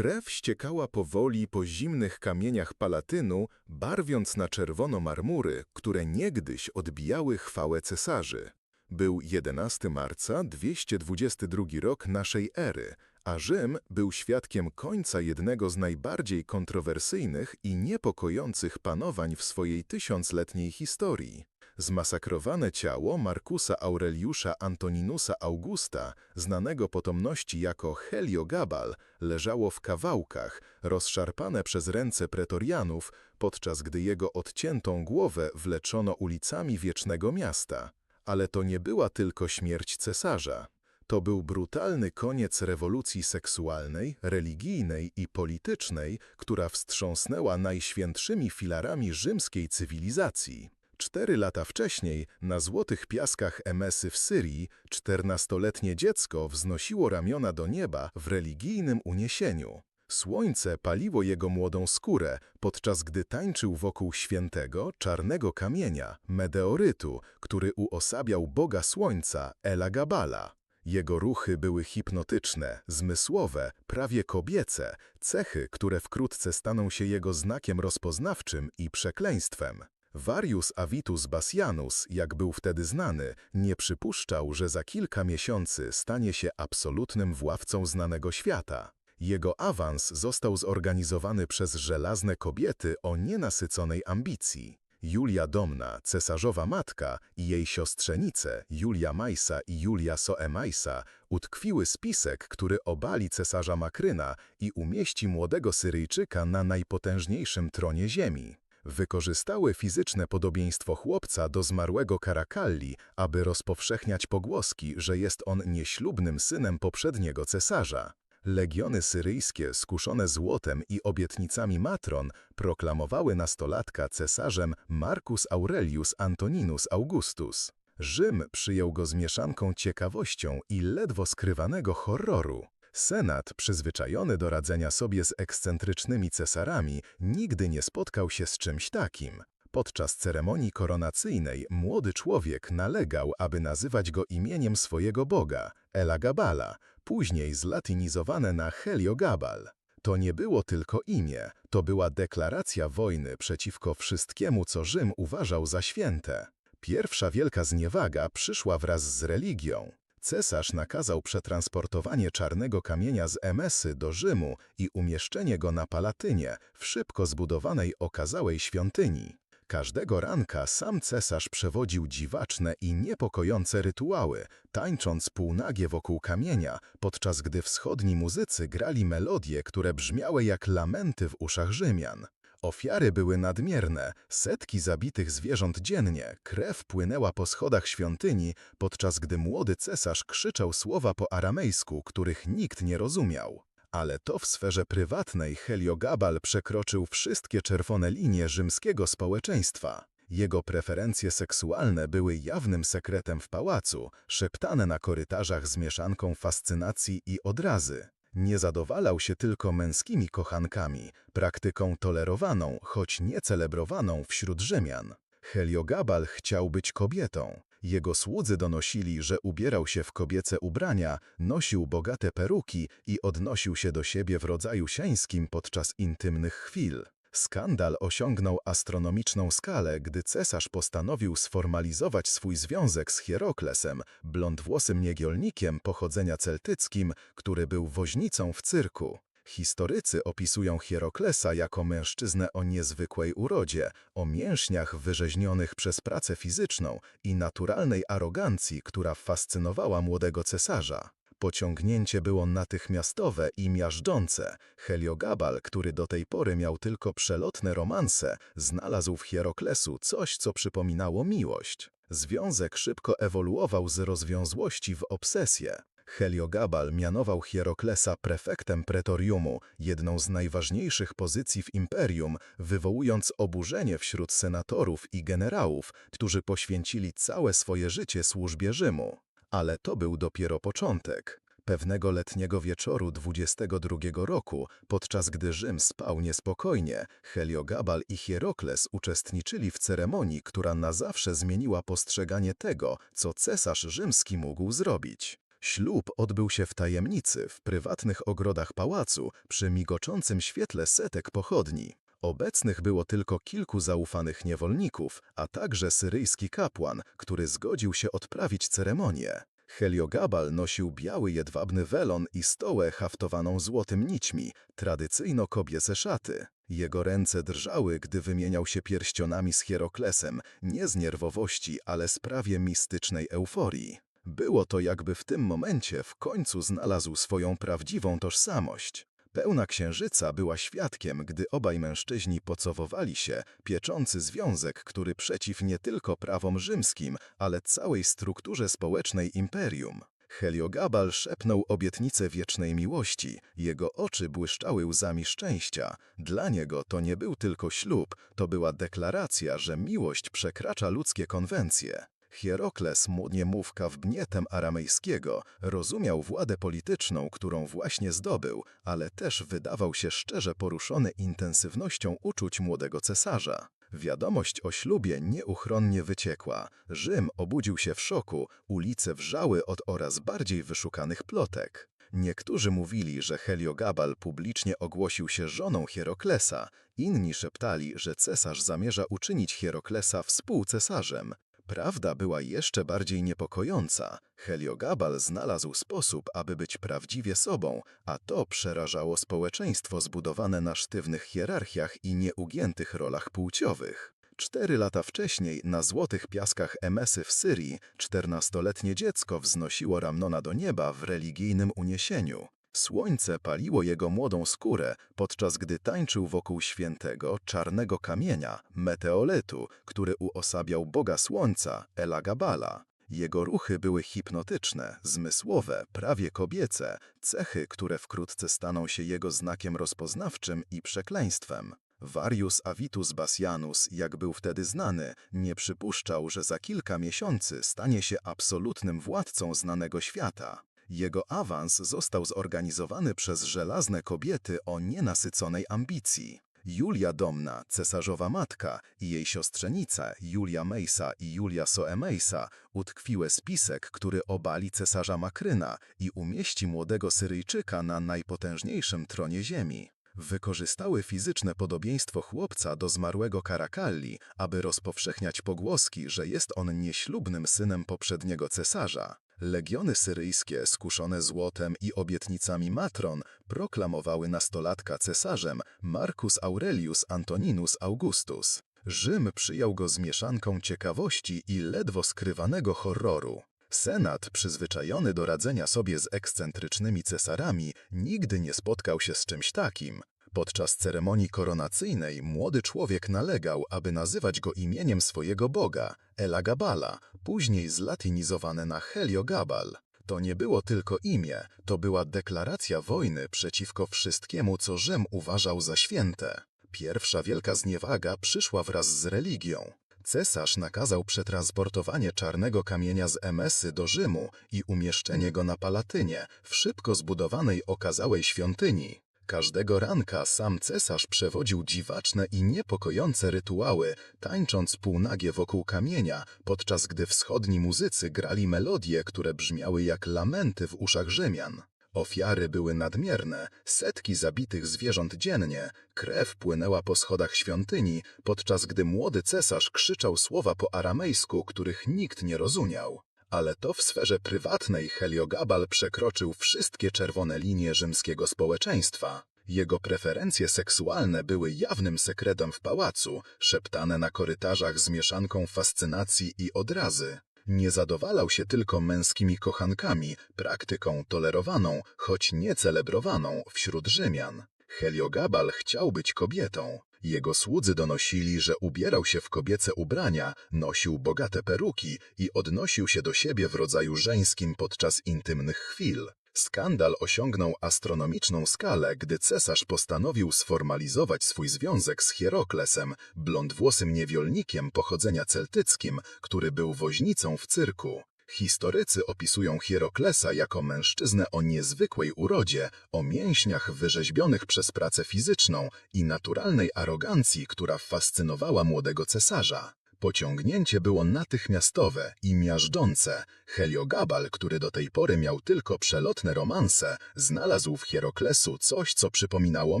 Krew ściekała powoli po zimnych kamieniach palatynu, barwiąc na czerwono marmury, które niegdyś odbijały chwałę cesarzy. Był 11 marca 222 rok naszej ery, a Rzym był świadkiem końca jednego z najbardziej kontrowersyjnych i niepokojących panowań w swojej tysiącletniej historii. Zmasakrowane ciało Markusa Aureliusza Antoninusa Augusta, znanego potomności jako Heliogabal, leżało w kawałkach, rozszarpane przez ręce pretorianów, podczas gdy jego odciętą głowę wleczono ulicami wiecznego miasta. Ale to nie była tylko śmierć cesarza. To był brutalny koniec rewolucji seksualnej, religijnej i politycznej, która wstrząsnęła najświętszymi filarami rzymskiej cywilizacji. Cztery lata wcześniej, na złotych piaskach Emesy w Syrii, czternastoletnie dziecko wznosiło ramiona do nieba w religijnym uniesieniu. Słońce paliło jego młodą skórę, podczas gdy tańczył wokół świętego, czarnego kamienia, meteorytu, który uosabiał Boga Słońca, Elagabala. Jego ruchy były hipnotyczne, zmysłowe, prawie kobiece, cechy, które wkrótce staną się jego znakiem rozpoznawczym i przekleństwem. Varius Avitus Bassianus, jak był wtedy znany, nie przypuszczał, że za kilka miesięcy stanie się absolutnym władcą znanego świata. Jego awans został zorganizowany przez żelazne kobiety o nienasyconej ambicji. Julia Domna, cesarzowa matka i jej siostrzenice Julia Majsa i Julia Soemajsa utkwiły spisek, który obali cesarza Makryna i umieści młodego Syryjczyka na najpotężniejszym tronie ziemi. Wykorzystały fizyczne podobieństwo chłopca do zmarłego Karakalli, aby rozpowszechniać pogłoski, że jest on nieślubnym synem poprzedniego cesarza. Legiony syryjskie, skuszone złotem i obietnicami matron, proklamowały nastolatka cesarzem Marcus Aurelius Antoninus Augustus. Rzym przyjął go z mieszanką ciekawością i ledwo skrywanego horroru. Senat, przyzwyczajony do radzenia sobie z ekscentrycznymi cesarami, nigdy nie spotkał się z czymś takim. Podczas ceremonii koronacyjnej młody człowiek nalegał, aby nazywać go imieniem swojego boga, Elagabala, później zlatynizowane na Heliogabal. To nie było tylko imię, to była deklaracja wojny przeciwko wszystkiemu, co Rzym uważał za święte. Pierwsza wielka zniewaga przyszła wraz z religią. Cesarz nakazał przetransportowanie czarnego kamienia z Emesy do Rzymu i umieszczenie go na Palatynie, w szybko zbudowanej okazałej świątyni. Każdego ranka sam cesarz przewodził dziwaczne i niepokojące rytuały, tańcząc półnagie wokół kamienia, podczas gdy wschodni muzycy grali melodie, które brzmiały jak lamenty w uszach Rzymian. Ofiary były nadmierne, setki zabitych zwierząt dziennie, krew płynęła po schodach świątyni, podczas gdy młody cesarz krzyczał słowa po aramejsku, których nikt nie rozumiał. Ale to w sferze prywatnej Heliogabal przekroczył wszystkie czerwone linie rzymskiego społeczeństwa. Jego preferencje seksualne były jawnym sekretem w pałacu, szeptane na korytarzach z mieszanką fascynacji i odrazy. Nie zadowalał się tylko męskimi kochankami, praktyką tolerowaną, choć nie celebrowaną wśród Rzymian. Heliogabal chciał być kobietą. Jego słudzy donosili, że ubierał się w kobiece ubrania, nosił bogate peruki i odnosił się do siebie w rodzaju sieńskim podczas intymnych chwil. Skandal osiągnął astronomiczną skalę, gdy cesarz postanowił sformalizować swój związek z Hieroklesem, blondwłosym niegiolnikiem pochodzenia celtyckim, który był woźnicą w cyrku. Historycy opisują Hieroklesa jako mężczyznę o niezwykłej urodzie, o mięśniach wyrzeźnionych przez pracę fizyczną i naturalnej arogancji, która fascynowała młodego cesarza. Pociągnięcie było natychmiastowe i miażdżące. Heliogabal, który do tej pory miał tylko przelotne romanse, znalazł w Hieroklesu coś, co przypominało miłość. Związek szybko ewoluował z rozwiązłości w obsesję. Heliogabal mianował Hieroklesa prefektem pretoriumu, jedną z najważniejszych pozycji w imperium, wywołując oburzenie wśród senatorów i generałów, którzy poświęcili całe swoje życie służbie Rzymu. Ale to był dopiero początek. Pewnego letniego wieczoru 22 roku, podczas gdy Rzym spał niespokojnie, Heliogabal i Hierokles uczestniczyli w ceremonii, która na zawsze zmieniła postrzeganie tego, co cesarz rzymski mógł zrobić. Ślub odbył się w tajemnicy, w prywatnych ogrodach pałacu, przy migoczącym świetle setek pochodni. Obecnych było tylko kilku zaufanych niewolników, a także syryjski kapłan, który zgodził się odprawić ceremonię. Heliogabal nosił biały jedwabny welon i stołę haftowaną złotym nićmi, tradycyjno kobiece szaty. Jego ręce drżały, gdy wymieniał się pierścionami z Hieroklesem, nie z nerwowości, ale z prawie mistycznej euforii. Było to jakby w tym momencie w końcu znalazł swoją prawdziwą tożsamość. Pełna księżyca była świadkiem, gdy obaj mężczyźni pocowowali się, pieczący związek, który przeciw nie tylko prawom rzymskim, ale całej strukturze społecznej imperium. Heliogabal szepnął obietnicę wiecznej miłości, jego oczy błyszczały łzami szczęścia. Dla niego to nie był tylko ślub, to była deklaracja, że miłość przekracza ludzkie konwencje. Hierokles, niemówka w bnietem aramejskiego, rozumiał władzę polityczną, którą właśnie zdobył, ale też wydawał się szczerze poruszony intensywnością uczuć młodego cesarza. Wiadomość o ślubie nieuchronnie wyciekła. Rzym obudził się w szoku, ulice wrzały od oraz bardziej wyszukanych plotek. Niektórzy mówili, że Heliogabal publicznie ogłosił się żoną Hieroklesa, inni szeptali, że cesarz zamierza uczynić Hieroklesa współcesarzem. Prawda była jeszcze bardziej niepokojąca. Heliogabal znalazł sposób, aby być prawdziwie sobą, a to przerażało społeczeństwo zbudowane na sztywnych hierarchiach i nieugiętych rolach płciowych. Cztery lata wcześniej na złotych piaskach Emesy w Syrii czternastoletnie dziecko wznosiło Ramnona do nieba w religijnym uniesieniu. Słońce paliło jego młodą skórę, podczas gdy tańczył wokół świętego, czarnego kamienia, meteoletu, który uosabiał Boga Słońca, Elagabala. Jego ruchy były hipnotyczne, zmysłowe, prawie kobiece, cechy, które wkrótce staną się jego znakiem rozpoznawczym i przekleństwem. Varius Avitus Bassianus, jak był wtedy znany, nie przypuszczał, że za kilka miesięcy stanie się absolutnym władcą znanego świata. Jego awans został zorganizowany przez żelazne kobiety o nienasyconej ambicji. Julia Domna, cesarzowa matka i jej siostrzenica Julia Mejsa i Julia Soemejsa utkwiły spisek, który obali cesarza Makryna i umieści młodego Syryjczyka na najpotężniejszym tronie ziemi. Wykorzystały fizyczne podobieństwo chłopca do zmarłego Karakalli, aby rozpowszechniać pogłoski, że jest on nieślubnym synem poprzedniego cesarza. Legiony syryjskie, skuszone złotem i obietnicami matron, proklamowały nastolatka cesarzem Marcus Aurelius Antoninus Augustus. Rzym przyjął go z mieszanką ciekawości i ledwo skrywanego horroru. Senat, przyzwyczajony do radzenia sobie z ekscentrycznymi cesarami, nigdy nie spotkał się z czymś takim. Podczas ceremonii koronacyjnej młody człowiek nalegał, aby nazywać go imieniem swojego boga, Elagabala, później zlatynizowane na Heliogabal. To nie było tylko imię, to była deklaracja wojny przeciwko wszystkiemu, co Rzym uważał za święte. Pierwsza wielka zniewaga przyszła wraz z religią. Cesarz nakazał przetransportowanie czarnego kamienia z Emesy do Rzymu i umieszczenie go na Palatynie, w szybko zbudowanej okazałej świątyni. Każdego ranka sam cesarz przewodził dziwaczne i niepokojące rytuały, tańcząc półnagie wokół kamienia, podczas gdy wschodni muzycy grali melodie, które brzmiały jak lamenty w uszach Rzymian. Ofiary były nadmierne, setki zabitych zwierząt dziennie, krew płynęła po schodach świątyni, podczas gdy młody cesarz krzyczał słowa po aramejsku, których nikt nie rozumiał. Ale to w sferze prywatnej Heliogabal przekroczył wszystkie czerwone linie rzymskiego społeczeństwa. Jego preferencje seksualne były jawnym sekretem w pałacu, szeptane na korytarzach z mieszanką fascynacji i odrazy. Nie zadowalał się tylko męskimi kochankami, praktyką tolerowaną, choć nie celebrowaną wśród Rzymian. Heliogabal chciał być kobietą. Jego słudzy donosili, że ubierał się w kobiece ubrania, nosił bogate peruki i odnosił się do siebie w rodzaju żeńskim podczas intymnych chwil. Skandal osiągnął astronomiczną skalę, gdy cesarz postanowił sformalizować swój związek z Hieroklesem, blondwłosym niewolnikiem pochodzenia celtyckim, który był woźnicą w cyrku. Historycy opisują Hieroklesa jako mężczyznę o niezwykłej urodzie, o mięśniach wyrzeźbionych przez pracę fizyczną i naturalnej arogancji, która fascynowała młodego cesarza. Pociągnięcie było natychmiastowe i miażdżące. Heliogabal, który do tej pory miał tylko przelotne romanse, znalazł w Hieroklesu coś, co przypominało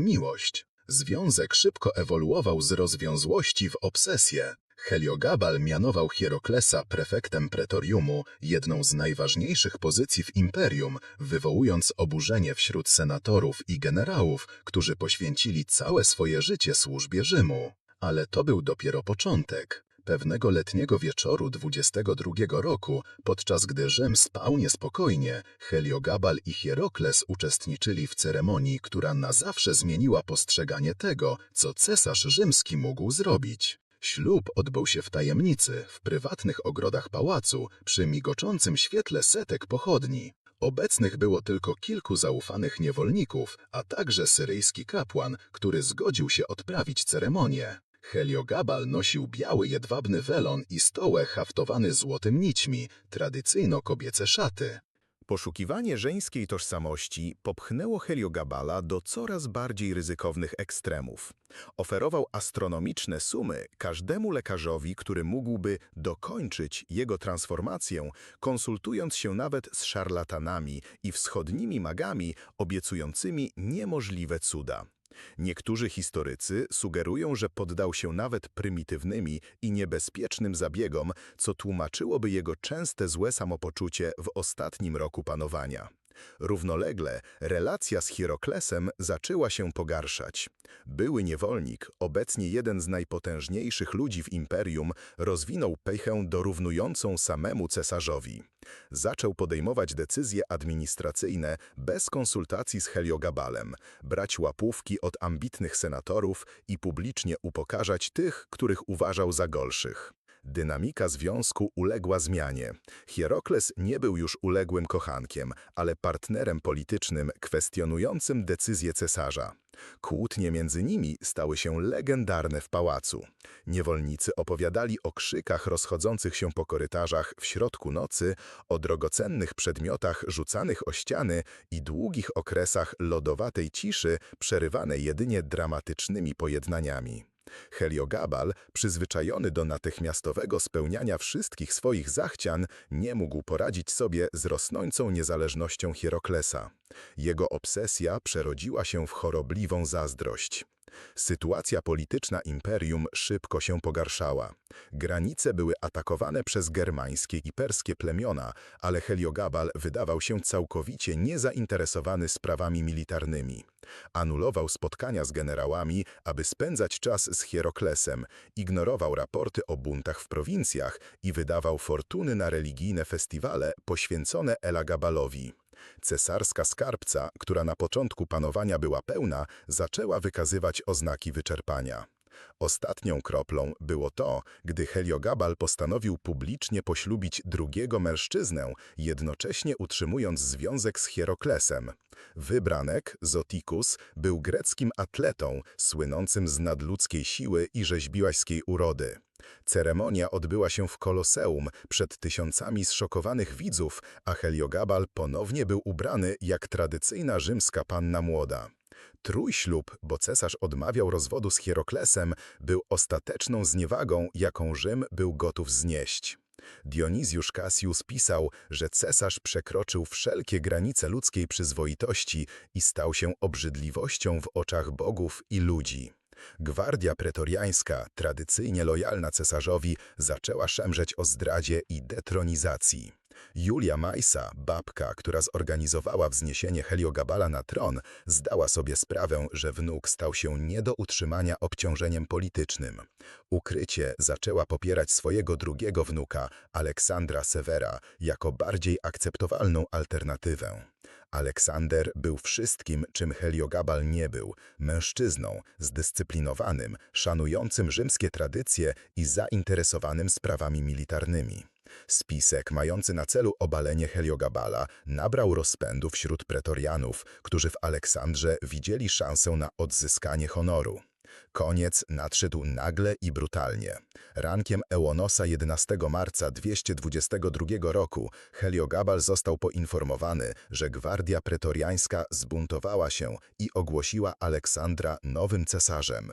miłość. Związek szybko ewoluował z rozwiązłości w obsesję. Heliogabal mianował Hieroklesa prefektem pretoriumu, jedną z najważniejszych pozycji w imperium, wywołując oburzenie wśród senatorów i generałów, którzy poświęcili całe swoje życie służbie Rzymu. Ale to był dopiero początek. Pewnego letniego wieczoru 22 roku, podczas gdy Rzym spał niespokojnie, Heliogabal i Hierokles uczestniczyli w ceremonii, która na zawsze zmieniła postrzeganie tego, co cesarz rzymski mógł zrobić. Ślub odbył się w tajemnicy, w prywatnych ogrodach pałacu, przy migoczącym świetle setek pochodni. Obecnych było tylko kilku zaufanych niewolników, a także syryjski kapłan, który zgodził się odprawić ceremonię. Heliogabal nosił biały jedwabny welon i stołę haftowany złotym nićmi, tradycyjno kobiece szaty. Poszukiwanie żeńskiej tożsamości popchnęło Heliogabala do coraz bardziej ryzykownych ekstremów. Oferował astronomiczne sumy każdemu lekarzowi, który mógłby dokończyć jego transformację, konsultując się nawet z szarlatanami i wschodnimi magami obiecującymi niemożliwe cuda. Niektórzy historycy sugerują, że poddał się nawet prymitywnymi i niebezpiecznym zabiegom, co tłumaczyłoby jego częste złe samopoczucie w ostatnim roku panowania. Równolegle relacja z Hieroklesem zaczęła się pogarszać. Były niewolnik, obecnie jeden z najpotężniejszych ludzi w imperium, rozwinął pychę dorównującą samemu cesarzowi. Zaczął podejmować decyzje administracyjne bez konsultacji z Heliogabalem, brać łapówki od ambitnych senatorów i publicznie upokarzać tych, których uważał za gorszych. Dynamika związku uległa zmianie. Hierokles nie był już uległym kochankiem, ale partnerem politycznym kwestionującym decyzje cesarza. Kłótnie między nimi stały się legendarne w pałacu. Niewolnicy opowiadali o krzykach rozchodzących się po korytarzach w środku nocy, o drogocennych przedmiotach rzucanych o ściany i długich okresach lodowatej ciszy przerywanej jedynie dramatycznymi pojednaniami. Heliogabal, przyzwyczajony do natychmiastowego spełniania wszystkich swoich zachcian, nie mógł poradzić sobie z rosnącą niezależnością Hieroklesa. Jego obsesja przerodziła się w chorobliwą zazdrość. Sytuacja polityczna imperium szybko się pogarszała. Granice były atakowane przez germańskie i perskie plemiona, ale Heliogabal wydawał się całkowicie niezainteresowany sprawami militarnymi. Anulował spotkania z generałami, aby spędzać czas z Hieroklesem, ignorował raporty o buntach w prowincjach i wydawał fortuny na religijne festiwale poświęcone Elagabalowi. Cesarska skarbca, która na początku panowania była pełna, zaczęła wykazywać oznaki wyczerpania. Ostatnią kroplą było to, gdy Heliogabal postanowił publicznie poślubić drugiego mężczyznę, jednocześnie utrzymując związek z Hieroklesem. Wybranek, Zotikus, był greckim atletą, słynącym z nadludzkiej siły i rzeźbiłaśskiej urody. Ceremonia odbyła się w Koloseum przed tysiącami zszokowanych widzów, a Heliogabal ponownie był ubrany jak tradycyjna rzymska panna młoda. Trójślub, bo cesarz odmawiał rozwodu z Hieroklesem, był ostateczną zniewagą, jaką Rzym był gotów znieść. Dionizjusz Cassius pisał, że cesarz przekroczył wszelkie granice ludzkiej przyzwoitości i stał się obrzydliwością w oczach bogów i ludzi. Gwardia pretoriańska, tradycyjnie lojalna cesarzowi, zaczęła szemrzeć o zdradzie i detronizacji. Julia Majsa, babka, która zorganizowała wzniesienie Heliogabala na tron, zdała sobie sprawę, że wnuk stał się nie do utrzymania obciążeniem politycznym. Ukrycie zaczęła popierać swojego drugiego wnuka, Aleksandra Severa, jako bardziej akceptowalną alternatywę. Aleksander był wszystkim, czym Heliogabal nie był, mężczyzną, zdyscyplinowanym, szanującym rzymskie tradycje i zainteresowanym sprawami militarnymi. Spisek mający na celu obalenie Heliogabala nabrał rozpędu wśród pretorianów, którzy w Aleksandrze widzieli szansę na odzyskanie honoru. Koniec nadszedł nagle i brutalnie. Rankiem Eonosa 11 marca 222 roku Heliogabal został poinformowany, że gwardia pretoriańska zbuntowała się i ogłosiła Aleksandra nowym cesarzem.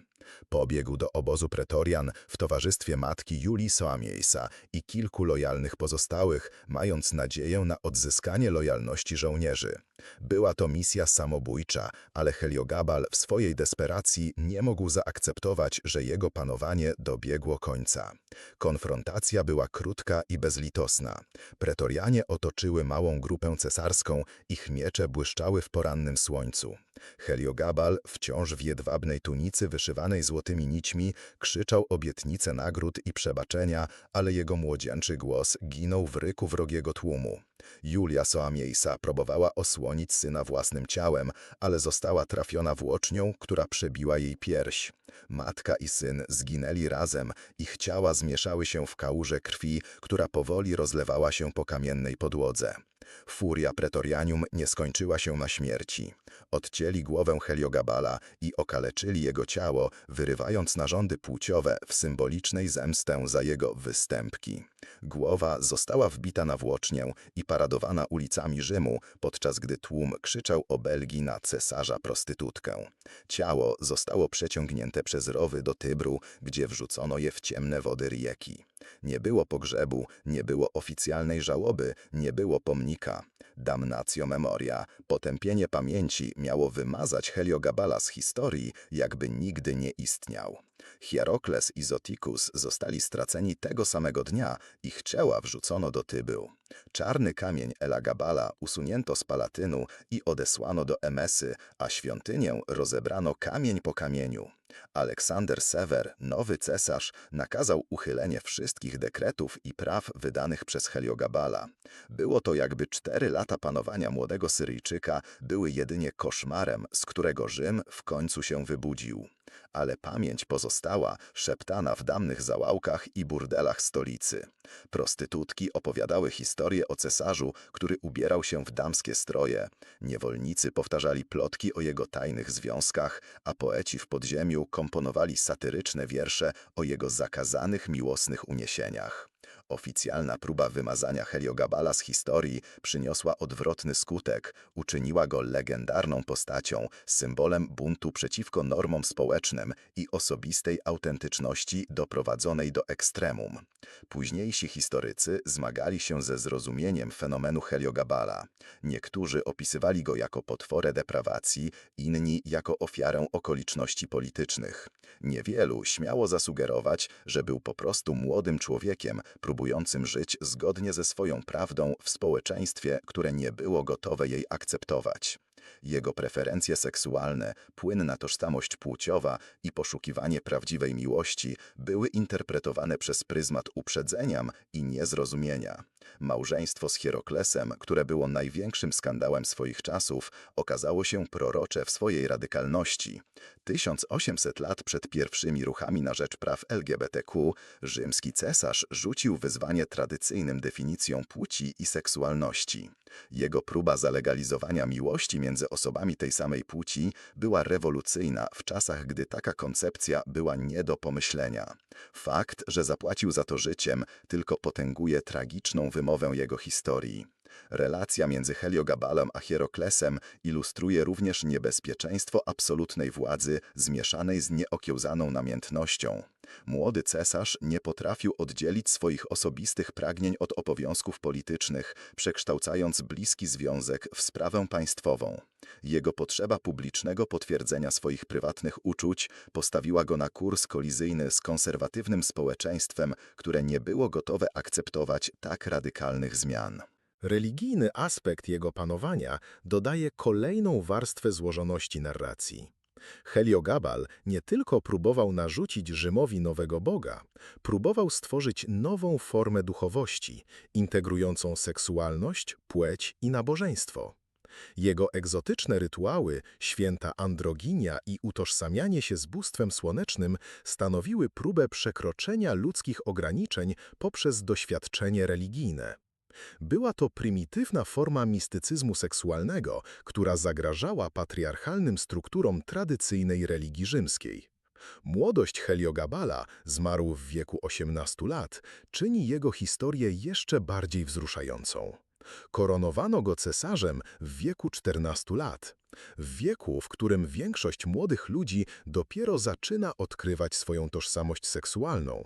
Pobiegł do obozu pretorian w towarzystwie matki Julii Soamiejsa i kilku lojalnych pozostałych, mając nadzieję na odzyskanie lojalności żołnierzy. Była to misja samobójcza, ale Heliogabal w swojej desperacji nie mógł zaakceptować, że jego panowanie dobiegło końca. Konfrontacja była krótka i bezlitosna. Pretorianie otoczyły małą grupę cesarską, ich miecze błyszczały w porannym słońcu. Heliogabal, wciąż w jedwabnej tunicy wyszywanej złotymi nićmi, krzyczał obietnice nagród i przebaczenia, ale jego młodzieńczy głos ginął w ryku wrogiego tłumu. Julia Soamiejsa próbowała osłonić syna własnym ciałem, ale została trafiona włócznią, która przebiła jej pierś. Matka i syn zginęli razem, ich ciała zmieszały się w kałuże krwi, która powoli rozlewała się po kamiennej podłodze. Furia pretorianium nie skończyła się na śmierci. Odcięli głowę Heliogabala i okaleczyli jego ciało, wyrywając narządy płciowe w symbolicznej zemstę za jego występki. Głowa została wbita na włócznię i paradowana ulicami Rzymu, podczas gdy tłum krzyczał o Belgii na cesarza prostytutkę. Ciało zostało przeciągnięte przez rowy do Tybru, gdzie wrzucono je w ciemne wody rieki. Nie było pogrzebu, nie było oficjalnej żałoby, nie było pomnika. Damnatio memoria, potępienie pamięci miało wymazać Heliogabala z historii, jakby nigdy nie istniał. Hierokles i Zotikus zostali straceni tego samego dnia, ich ciała wrzucono do Tybu. Czarny kamień Elagabala usunięto z Palatynu i odesłano do Emesy, a świątynię rozebrano kamień po kamieniu. Aleksander Sewer, nowy cesarz, nakazał uchylenie wszystkich dekretów i praw wydanych przez Heliogabala. Było to jakby cztery lata panowania młodego Syryjczyka były jedynie koszmarem, z którego Rzym w końcu się wybudził ale pamięć pozostała, szeptana w damnych załałkach i burdelach stolicy. Prostytutki opowiadały historię o cesarzu, który ubierał się w damskie stroje. Niewolnicy powtarzali plotki o jego tajnych związkach, a poeci w podziemiu komponowali satyryczne wiersze o jego zakazanych miłosnych uniesieniach. Oficjalna próba wymazania Heliogabala z historii przyniosła odwrotny skutek, uczyniła go legendarną postacią, symbolem buntu przeciwko normom społecznym i osobistej autentyczności doprowadzonej do ekstremum. Późniejsi historycy zmagali się ze zrozumieniem fenomenu Heliogabala. Niektórzy opisywali go jako potworę deprawacji, inni jako ofiarę okoliczności politycznych. Niewielu śmiało zasugerować, że był po prostu młodym człowiekiem, próbującym żyć zgodnie ze swoją prawdą w społeczeństwie, które nie było gotowe jej akceptować. Jego preferencje seksualne, płynna tożsamość płciowa i poszukiwanie prawdziwej miłości były interpretowane przez pryzmat uprzedzenia i niezrozumienia. Małżeństwo z Hieroklesem, które było największym skandałem swoich czasów, okazało się prorocze w swojej radykalności. 1800 lat przed pierwszymi ruchami na rzecz praw LGBTQ, rzymski cesarz rzucił wyzwanie tradycyjnym definicjom płci i seksualności. Jego próba zalegalizowania miłości między osobami tej samej płci była rewolucyjna w czasach, gdy taka koncepcja była nie do pomyślenia. Fakt, że zapłacił za to życiem, tylko potęguje tragiczną wymowę jego historii. Relacja między Heliogabalem a Hieroklesem ilustruje również niebezpieczeństwo absolutnej władzy zmieszanej z nieokiełzaną namiętnością. Młody cesarz nie potrafił oddzielić swoich osobistych pragnień od obowiązków politycznych, przekształcając bliski związek w sprawę państwową. Jego potrzeba publicznego potwierdzenia swoich prywatnych uczuć postawiła go na kurs kolizyjny z konserwatywnym społeczeństwem, które nie było gotowe akceptować tak radykalnych zmian. Religijny aspekt jego panowania dodaje kolejną warstwę złożoności narracji. Heliogabal nie tylko próbował narzucić Rzymowi nowego Boga, próbował stworzyć nową formę duchowości, integrującą seksualność, płeć i nabożeństwo. Jego egzotyczne rytuały, święta androginia i utożsamianie się z bóstwem słonecznym stanowiły próbę przekroczenia ludzkich ograniczeń poprzez doświadczenie religijne. Była to prymitywna forma mistycyzmu seksualnego, która zagrażała patriarchalnym strukturom tradycyjnej religii rzymskiej. Młodość Heliogabala, zmarł w wieku 18 lat, czyni jego historię jeszcze bardziej wzruszającą. Koronowano go cesarzem w wieku 14 lat. W wieku, w którym większość młodych ludzi dopiero zaczyna odkrywać swoją tożsamość seksualną.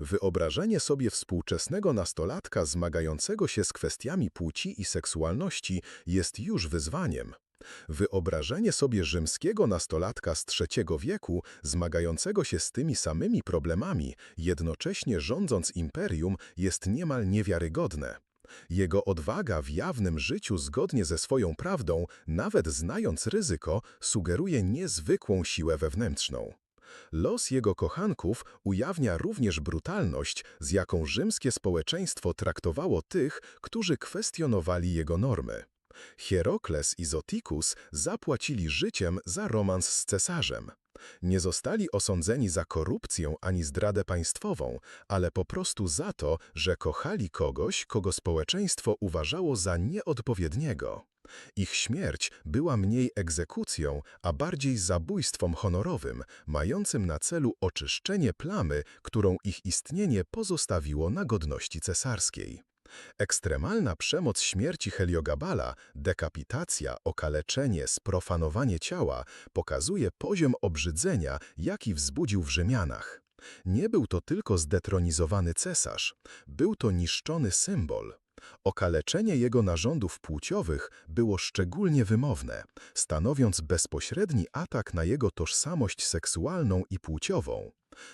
Wyobrażenie sobie współczesnego nastolatka zmagającego się z kwestiami płci i seksualności jest już wyzwaniem. Wyobrażenie sobie rzymskiego nastolatka z III wieku zmagającego się z tymi samymi problemami, jednocześnie rządząc imperium, jest niemal niewiarygodne. Jego odwaga w jawnym życiu zgodnie ze swoją prawdą, nawet znając ryzyko, sugeruje niezwykłą siłę wewnętrzną. Los jego kochanków ujawnia również brutalność, z jaką rzymskie społeczeństwo traktowało tych, którzy kwestionowali jego normy. Hierokles i Zotikus zapłacili życiem za romans z cesarzem. Nie zostali osądzeni za korupcję ani zdradę państwową, ale po prostu za to, że kochali kogoś, kogo społeczeństwo uważało za nieodpowiedniego. Ich śmierć była mniej egzekucją, a bardziej zabójstwem honorowym, mającym na celu oczyszczenie plamy, którą ich istnienie pozostawiło na godności cesarskiej. Ekstremalna przemoc śmierci Heliogabala, dekapitacja, okaleczenie, sprofanowanie ciała pokazuje poziom obrzydzenia, jaki wzbudził w Rzymianach. Nie był to tylko zdetronizowany cesarz, był to niszczony symbol. Okaleczenie jego narządów płciowych było szczególnie wymowne, stanowiąc bezpośredni atak na jego tożsamość seksualną i płciową.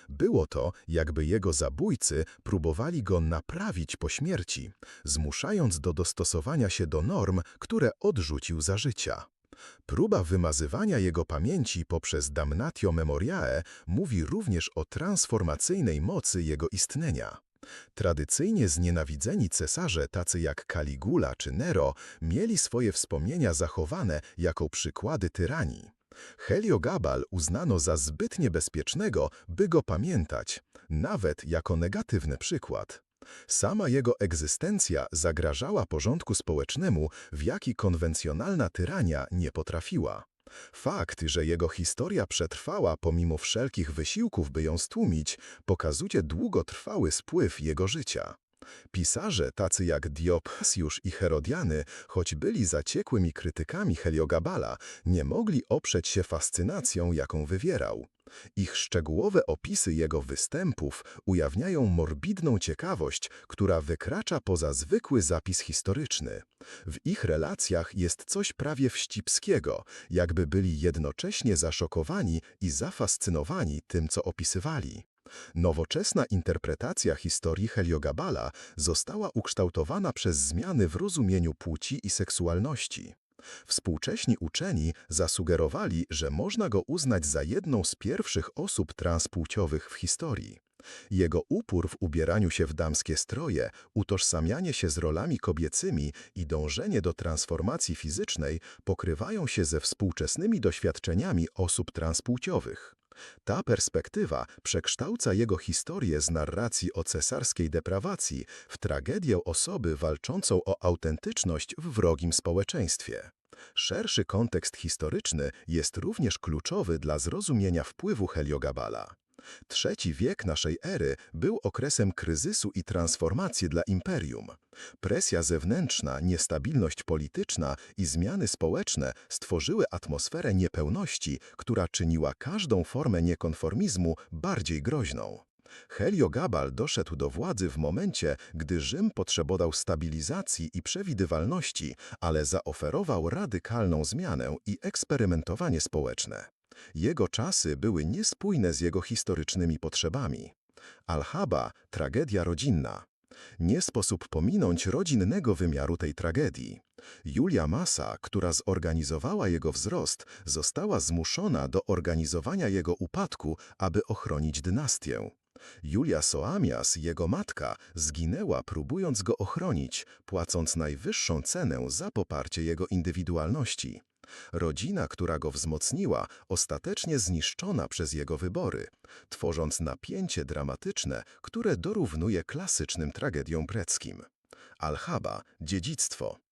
Było to, jakby jego zabójcy próbowali go naprawić po śmierci, zmuszając do dostosowania się do norm, które odrzucił za życia. Próba wymazywania jego pamięci poprzez damnatio memoriae mówi również o transformacyjnej mocy jego istnienia. Tradycyjnie znienawidzeni cesarze, tacy jak Caligula czy Nero, mieli swoje wspomnienia zachowane jako przykłady tyranii. Heliogabal uznano za zbyt niebezpiecznego, by go pamiętać, nawet jako negatywny przykład. Sama jego egzystencja zagrażała porządku społecznemu, w jaki konwencjonalna tyrania nie potrafiła. Fakt, że jego historia przetrwała pomimo wszelkich wysiłków, by ją stłumić, pokazuje długotrwały spływ jego życia. Pisarze tacy jak Diopasiusz i Herodiany, choć byli zaciekłymi krytykami Heliogabala, nie mogli oprzeć się fascynacją, jaką wywierał. Ich szczegółowe opisy jego występów ujawniają morbidną ciekawość, która wykracza poza zwykły zapis historyczny. W ich relacjach jest coś prawie wścibskiego, jakby byli jednocześnie zaszokowani i zafascynowani tym, co opisywali. Nowoczesna interpretacja historii Heliogabala została ukształtowana przez zmiany w rozumieniu płci i seksualności. Współcześni uczeni zasugerowali, że można go uznać za jedną z pierwszych osób transpłciowych w historii. Jego upór w ubieraniu się w damskie stroje, utożsamianie się z rolami kobiecymi i dążenie do transformacji fizycznej pokrywają się ze współczesnymi doświadczeniami osób transpłciowych. Ta perspektywa przekształca jego historię z narracji o cesarskiej deprawacji w tragedię osoby walczącą o autentyczność w wrogim społeczeństwie. Szerszy kontekst historyczny jest również kluczowy dla zrozumienia wpływu Heliogabala. Trzeci wiek naszej ery był okresem kryzysu i transformacji dla imperium. Presja zewnętrzna, niestabilność polityczna i zmiany społeczne stworzyły atmosferę niepełności, która czyniła każdą formę niekonformizmu bardziej groźną. Heliogabal doszedł do władzy w momencie, gdy Rzym potrzebował stabilizacji i przewidywalności, ale zaoferował radykalną zmianę i eksperymentowanie społeczne. Jego czasy były niespójne z jego historycznymi potrzebami. Alhaba – tragedia rodzinna. Nie sposób pominąć rodzinnego wymiaru tej tragedii. Julia Massa, która zorganizowała jego wzrost, została zmuszona do organizowania jego upadku, aby ochronić dynastię. Julia Soamias, jego matka, zginęła próbując go ochronić, płacąc najwyższą cenę za poparcie jego indywidualności. Rodzina, która go wzmocniła, ostatecznie zniszczona przez jego wybory, tworząc napięcie dramatyczne, które dorównuje klasycznym tragediom greckim. Alhaba, dziedzictwo.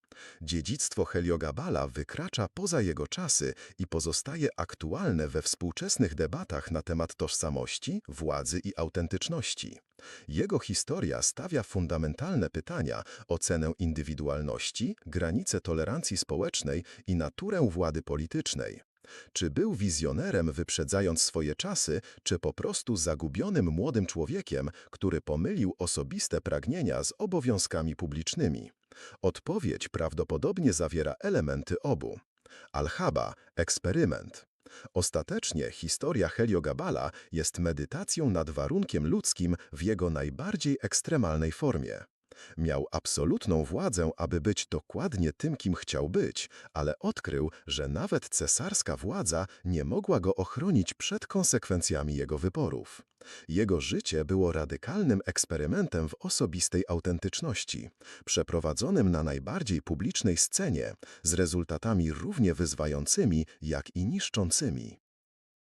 Dziedzictwo Heliogabala wykracza poza jego czasy i pozostaje aktualne we współczesnych debatach na temat tożsamości, władzy i autentyczności. Jego historia stawia fundamentalne pytania o cenę indywidualności, granice tolerancji społecznej i naturę władzy politycznej. Czy był wizjonerem wyprzedzając swoje czasy, czy po prostu zagubionym młodym człowiekiem, który pomylił osobiste pragnienia z obowiązkami publicznymi? Odpowiedź prawdopodobnie zawiera elementy obu. Alhaba – eksperyment. Ostatecznie historia Heliogabala jest medytacją nad warunkiem ludzkim w jego najbardziej ekstremalnej formie. Miał absolutną władzę, aby być dokładnie tym, kim chciał być, ale odkrył, że nawet cesarska władza nie mogła go ochronić przed konsekwencjami jego wyborów. Jego życie było radykalnym eksperymentem w osobistej autentyczności, przeprowadzonym na najbardziej publicznej scenie, z rezultatami równie wyzwającymi, jak i niszczącymi.